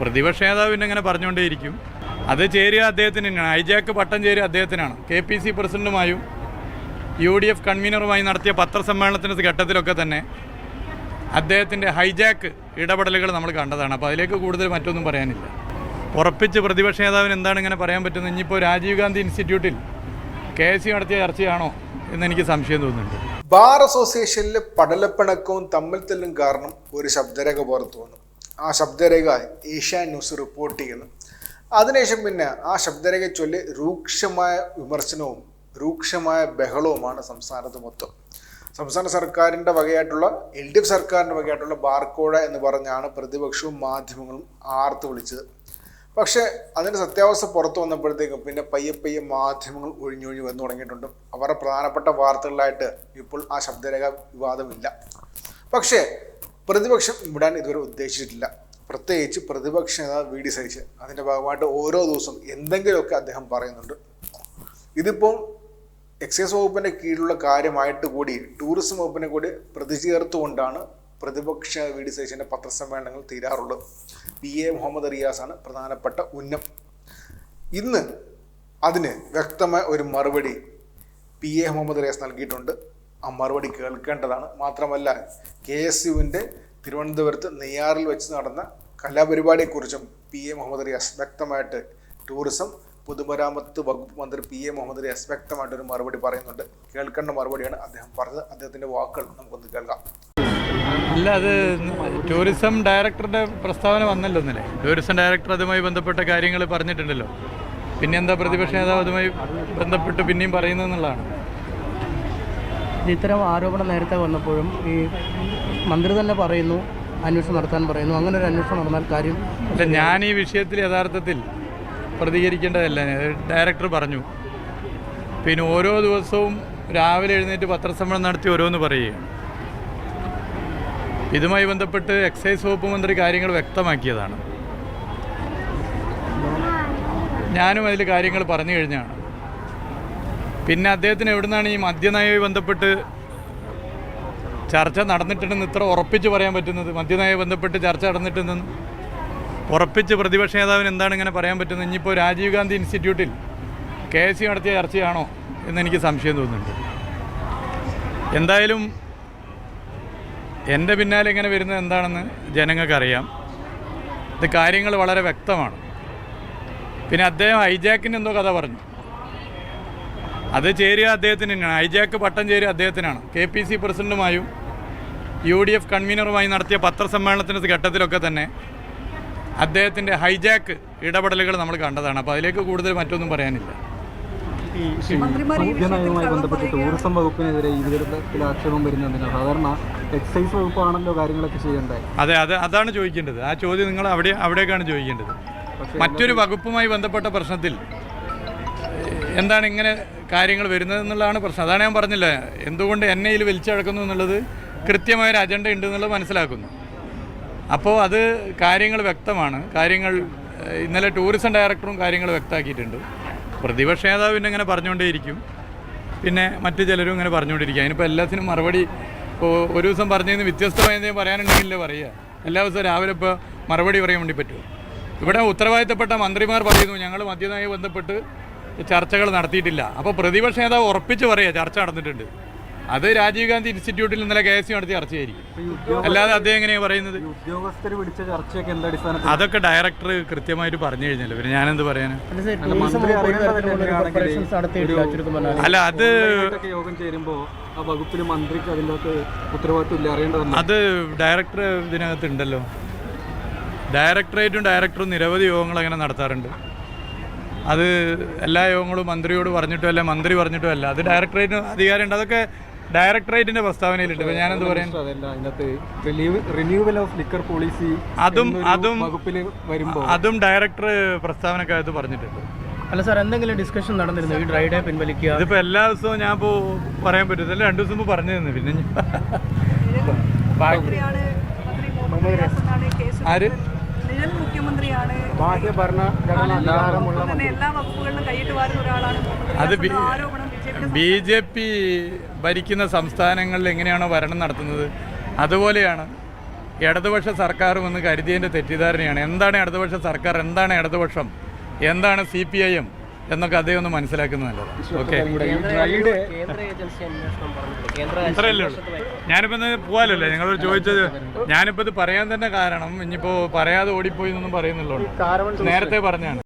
പ്രതിപക്ഷ നേതാവ് പിന്നെ ഇങ്ങനെ പറഞ്ഞുകൊണ്ടേയിരിക്കും. അത് ചേരുക അദ്ദേഹത്തിന് തന്നെയാണ്. ഹൈജാക്ക് പട്ടം ചേരുക അദ്ദേഹത്തിനാണ്. കെ പി സി പ്രസിഡന്റുമായും യു ഡി എഫ് കൺവീനറുമായി നടത്തിയ പത്രസമ്മേളനത്തിന്റെ ഘട്ടത്തിലൊക്കെ തന്നെ അദ്ദേഹത്തിന്റെ ഹൈജാക്ക് ഇടപെടലുകൾ നമ്മൾ കണ്ടതാണ്. അപ്പോൾ അതിലേക്ക് കൂടുതൽ മറ്റൊന്നും പറയാനില്ല. ഉറപ്പിച്ച് പ്രതിപക്ഷ നേതാവിന് എന്താണ് ഇങ്ങനെ പറയാൻ പറ്റുന്നത്? ഇനിയിപ്പോൾ രാജീവ് ഗാന്ധി ഇൻസ്റ്റിറ്റ്യൂട്ടിൽ കെ എസ് സി നടത്തിയ ചർച്ചയാണോ എന്ന് എനിക്ക് സംശയം തോന്നുന്നുണ്ട്. ബാർ അസോസിയേഷനിലെ പടലപ്പിണക്കവും തമ്മിൽ തല്ലും കാരണം ഒരു ശബ്ദരേഖ പുറത്തു വന്നു ആ ശബ്ദരേഖ ഏഷ്യാ ന്യൂസ് റിപ്പോർട്ട് ചെയ്യുന്നു. അതിനുശേഷം പിന്നെ ആ ശബ്ദരേഖ ചൊല്ലി രൂക്ഷമായ വിമർശനവും രൂക്ഷമായ ബഹളവുമാണ് സംസ്ഥാനത്ത് മൊത്തം. സംസ്ഥാന സർക്കാരിന്റെ വകയായിട്ടുള്ള എൽ ഡി എഫ് സർക്കാരിന്റെ വകയായിട്ടുള്ള ബാർക്കോഴ എന്ന് പറഞ്ഞാണ് പ്രതിപക്ഷവും മാധ്യമങ്ങളും ആർത്ത് വിളിച്ചത്. പക്ഷേ അതിന്റെ സത്യാവസ്ഥ പുറത്തു വന്നപ്പോഴത്തേക്കും പിന്നെ പയ്യെ പയ്യെ മാധ്യമങ്ങൾ ഒഴിഞ്ഞൊഴിഞ്ഞ് വന്നു തുടങ്ങിയിട്ടുണ്ട്. അവരുടെ പ്രധാനപ്പെട്ട വാർത്തകളിലായിട്ട് ഇപ്പോൾ ആ ശബ്ദരേഖ വിവാദമില്ല. പക്ഷേ പ്രതിപക്ഷം വിടാൻ ഇതുവരെ ഉദ്ദേശിച്ചിട്ടില്ല. പ്രത്യേകിച്ച് പ്രതിപക്ഷ നേതാവ് വി ഡി സതീശൻ അതിന്റെ ഭാഗമായിട്ട് ഓരോ ദിവസവും എന്തെങ്കിലുമൊക്കെ അദ്ദേഹം പറയുന്നുണ്ട്. ഇതിപ്പോൾ എക്സൈസ് വകുപ്പിന്റെ കീഴിലുള്ള കാര്യമായിട്ട് കൂടി ടൂറിസം വകുപ്പിനെ കൂടി പ്രതിചേർത്തുകൊണ്ടാണ് പ്രതിപക്ഷ വി ഡി സതീശന്റെ പത്രസമ്മേളനങ്ങൾ തീരാറുള്ളത്. പി എ മുഹമ്മദ് റിയാസാണ് പ്രധാനപ്പെട്ട ഉന്നം. ഇന്ന് അതിന് വ്യക്തമായ ഒരു മറുപടി പി എ മുഹമ്മദ് റിയാസ് നൽകിയിട്ടുണ്ട്. ആ മറുപടി കേൾക്കേണ്ടതാണ്. മാത്രമല്ല കെ എസ് യുവിന്റെ തിരുവനന്തപുരത്ത് നെയ്യാറിൽ വെച്ച് നടന്ന കലാപരിപാടിയെക്കുറിച്ചും പി എ മുഹമ്മദ് റിയാസ് വ്യക്തമായിട്ട് ടൂറിസം പൊതുമരാമത്ത് വകുപ്പ് മന്ത്രി പി എ മുഹമ്മദ് റിയാസ് വ്യക്തമായിട്ടൊരു മറുപടി പറയുന്നുണ്ട്. കേൾക്കേണ്ട മറുപടിയാണ് അദ്ദേഹം പറഞ്ഞത്. അദ്ദേഹത്തിന്റെ വാക്കുകൾ നമുക്കൊന്ന് കേൾക്കാം. അല്ല അത് ടൂറിസം ഡയറക്ടറുടെ പ്രസ്താവന വന്നല്ലോ ഇന്നലെ. ടൂറിസം ഡയറക്ടർ അതുമായി ബന്ധപ്പെട്ട കാര്യങ്ങൾ പറഞ്ഞിട്ടുണ്ടല്ലോ. പിന്നെന്താ പ്രതിപക്ഷ നേതാവ് അതുമായി ബന്ധപ്പെട്ട് പിന്നെയും പറയുന്നതെന്നുള്ളതാണ് ഇത്തരം ആരോപണം നേരത്തെ വന്നപ്പോഴും ഈ മന്ത്രി തന്നെ പറയുന്നു അന്വേഷണം നടത്താൻ പറയുന്നു. അങ്ങനെ ഒരു അന്വേഷണം നടന്നാൽ കാര്യം പക്ഷേ ഞാൻ ഈ വിഷയത്തിൽ യഥാർത്ഥത്തിൽ പ്രതികരിക്കേണ്ടതല്ല. ഡയറക്ടർ പറഞ്ഞു പിന്നെ ഓരോ ദിവസവും രാവിലെ എഴുന്നേറ്റ് പത്രസമ്മേളനം നടത്തി ഓരോന്ന് പറയുകയാണ്. ഇതുമായി ബന്ധപ്പെട്ട് എക്സൈസ് വകുപ്പ് മന്ത്രി കാര്യങ്ങൾ വ്യക്തമാക്കിയതാണ്. ഞാനും അതിൽ കാര്യങ്ങൾ പറഞ്ഞു കഴിഞ്ഞാണ്. പിന്നെ അദ്ദേഹത്തിന് എവിടുന്നാണ് ഈ മദ്യനയവുമായി ബന്ധപ്പെട്ട് ചർച്ച നടന്നിട്ടുണ്ടെന്ന് ഇത്ര ഉറപ്പിച്ച് പറയാൻ പറ്റുന്നത്? മദ്യനയവുമായി ബന്ധപ്പെട്ട് ചർച്ച നടന്നിട്ടുണ്ടെന്ന് ഉറപ്പിച്ച് പ്രതിപക്ഷ നേതാവിന് എന്താണ് ഇങ്ങനെ പറയാൻ പറ്റുന്നത്? ഇനിയിപ്പോൾ രാജീവ് ഗാന്ധി ഇൻസ്റ്റിറ്റ്യൂട്ടിൽ കെ എസ് സി നടത്തിയ ചർച്ചയാണോ എന്നെനിക്ക് സംശയം തോന്നുന്നുണ്ട്. എന്തായാലും എന്റെ പിന്നാലെ ഇങ്ങനെ വരുന്നത് എന്താണെന്ന് ജനങ്ങൾക്കറിയാം. ഇത് കാര്യങ്ങൾ വളരെ വ്യക്തമാണ്. പിന്നെ അദ്ദേഹം ഹൈജാക്കിന് എന്തോ കഥ പറഞ്ഞു. അത് ചേരുക അദ്ദേഹത്തിന് തന്നെയാണ് ഹൈജാക്ക് പട്ടം ചേരുക അദ്ദേഹത്തിനാണ്. കെ പി സി പ്രസിഡന്റുമായും യു ഡി എഫ് കൺവീനറുമായി നടത്തിയ പത്രസമ്മേളനത്തിന്റെ ഘട്ടത്തിലൊക്കെ തന്നെ അദ്ദേഹത്തിന്റെ ഹൈജാക്ക് ഇടപെടലുകൾ നമ്മൾ കണ്ടതാണ്. അപ്പോൾ അതിലേക്ക് കൂടുതൽ മറ്റൊന്നും പറയാനില്ല. ഈ ബന്ധപ്പെട്ട് ടൂറിസം വകുപ്പിനെതിരെ ആക്ഷേപം വരുന്നതിന് സാധാരണ എക്സൈസ് വകുപ്പാണല്ലോ കാര്യങ്ങളൊക്കെ ചെയ്യേണ്ടത്. അതെ അത് അതാണ് ചോദിക്കേണ്ടത്. ആ ചോദ്യം നിങ്ങൾ അവിടെ അവിടേക്കാണ് ചോദിക്കേണ്ടത്. മറ്റൊരു വകുപ്പുമായി ബന്ധപ്പെട്ട പ്രശ്നത്തിൽ എന്താണ് ഇങ്ങനെ കാര്യങ്ങൾ വരുന്നത് എന്നുള്ളതാണ് പ്രശ്നം. അതാണ് ഞാൻ പറഞ്ഞില്ല എന്തുകൊണ്ട് എന്നെ ഇതിൽ വലിച്ചഴക്കുന്നു എന്നുള്ളത് കൃത്യമായൊരു അജണ്ട ഉണ്ട് എന്നുള്ളത് മനസ്സിലാക്കുന്നു. അപ്പോൾ അത് കാര്യങ്ങൾ വ്യക്തമാണ്. കാര്യങ്ങൾ ഇന്നലെ ടൂറിസം ഡയറക്ടറും കാര്യങ്ങൾ വ്യക്തമാക്കിയിട്ടുണ്ട്. പ്രതിപക്ഷ നേതാവ് പിന്നെ ഇങ്ങനെ പറഞ്ഞുകൊണ്ടേയിരിക്കും. പിന്നെ മറ്റു ചിലരും ഇങ്ങനെ പറഞ്ഞുകൊണ്ടിരിക്കും. അതിനിപ്പോൾ എല്ലാത്തിനും മറുപടി ഒരു ദിവസം പറഞ്ഞതിന് വ്യത്യസ്തമായ എന്തെങ്കിലും പറയാനുണ്ടെങ്കിലേ പറയുക. എല്ലാ ദിവസവും രാവിലെ ഇപ്പോൾ മറുപടി പറയാൻ വേണ്ടി പറ്റുമോ? ഇവിടെ ഉത്തരവാദിത്തപ്പെട്ട മന്ത്രിമാർ പറയുന്നു ഞങ്ങൾ മദ്യനായി ബന്ധപ്പെട്ട് ചർച്ചകൾ നടത്തിയിട്ടില്ല. അപ്പോൾ പ്രതിപക്ഷ നേതാവ് ഉറപ്പിച്ച് പറയുക ചർച്ച നടന്നിട്ടുണ്ട്. അത് രാജീവ് ഗാന്ധി ഇൻസ്റ്റിറ്റ്യൂട്ടിൽ ഇന്നലെ കെ എസ് സി നടത്തിയ ചർച്ചയായിരിക്കും. അല്ലാതെ അദ്ദേഹം എങ്ങനെയാണ് പറയുന്നത്? ഉദ്യോഗസ്ഥർ വിളിച്ച ചർച്ചയൊക്കെ എന്ത് അതൊക്കെ ഡയറക്ടർ കൃത്യമായിട്ട് പറഞ്ഞു കഴിഞ്ഞല്ലോ. പിന്നെ ഞാനെന്ത് പറയാൻ അല്ല അത് യോഗം ചേരുമ്പോൾ ആ വകുപ്പിൽ മന്ത്രിക്ക് അതിന്റെ ഉത്തരവാദിത്വം ഇല്ല അറിയേണ്ടതല്ല. അത് ഡയറക്ടർ ഇതിനകത്ത് ഉണ്ടല്ലോ. ഡയറക്ടറേറ്റും ഡയറക്ടറും നിരവധി യോഗങ്ങൾ അങ്ങനെ നടത്താറുണ്ട്. അത് എല്ലാ യോഗങ്ങളും മന്ത്രിയോട് പറഞ്ഞിട്ടും അല്ല മന്ത്രി പറഞ്ഞിട്ടും അല്ല. അത് ഡയറക്ടറേറ്റിന് അധികാരമുണ്ട്. അതൊക്കെ ഡയറക്ടറേറ്റിന്റെ പ്രസ്താവനയിലുണ്ട്. ഇപ്പൊ ഞാനെന്ത് അതിനകത്ത് റിന്യൂവൽ ഓഫ് ലിക്കർ പോളിസി അതും അതും വരുമ്പോൾ അതും ഡയറക്ടർ പ്രസ്താവനക്കകത്ത് പറഞ്ഞിട്ടുണ്ട്. അല്ല സാർ എന്തെങ്കിലും ഡിസ്കഷൻ നടന്നിരുന്നു? ഈ ഡ്രൈ ഡേ പിൻവലിക്കുക? ഇതിപ്പോ എല്ലാ ദിവസവും ഞാൻ ഇപ്പോൾ പറയാൻ പറ്റത്തില്ല രണ്ടു ദിവസം മുമ്പ് പറഞ്ഞു തന്നു. പിന്നെ ആര്? മുഖ്യമന്ത്രിയാണ്. എല്ലാ വകുപ്പുകളിലും കൈയിട്ട് വാരുന്ന ഒരാളാണ് അത് എന്ന ബി ജെ പി ഭരിക്കുന്ന സംസ്ഥാനങ്ങളിൽ എങ്ങനെയാണോ ഭരണം നടത്തുന്നത്? അതുപോലെയാണ് ഇടതുപക്ഷ സർക്കാർ വന്ന് കരുതിയതിന്റെ തെറ്റിദ്ധാരണയാണ്. എന്താണ് ഇടതുപക്ഷ സർക്കാർ? എന്താണ് ഇടതുപക്ഷം? എന്താണ് സി പി ഐ എം? എന്നൊക്കെ അദ്ദേഹം ഒന്ന് മനസ്സിലാക്കുന്നത് നല്ലതാണ് ഓക്കെ ഞാനിപ്പോ ഉള്ളൂ. ഞാനിപ്പോൾ ഇന്ന് നിങ്ങളോട് ചോദിച്ചത് ഞാനിപ്പോൾ ഇത് പറയാൻ തന്നെ കാരണം ഇനിയിപ്പോൾ പറയാതെ ഓടിപ്പോയി എന്നൊന്നും പറയുന്നുള്ളൂ. നേരത്തെ പറഞ്ഞാണ്.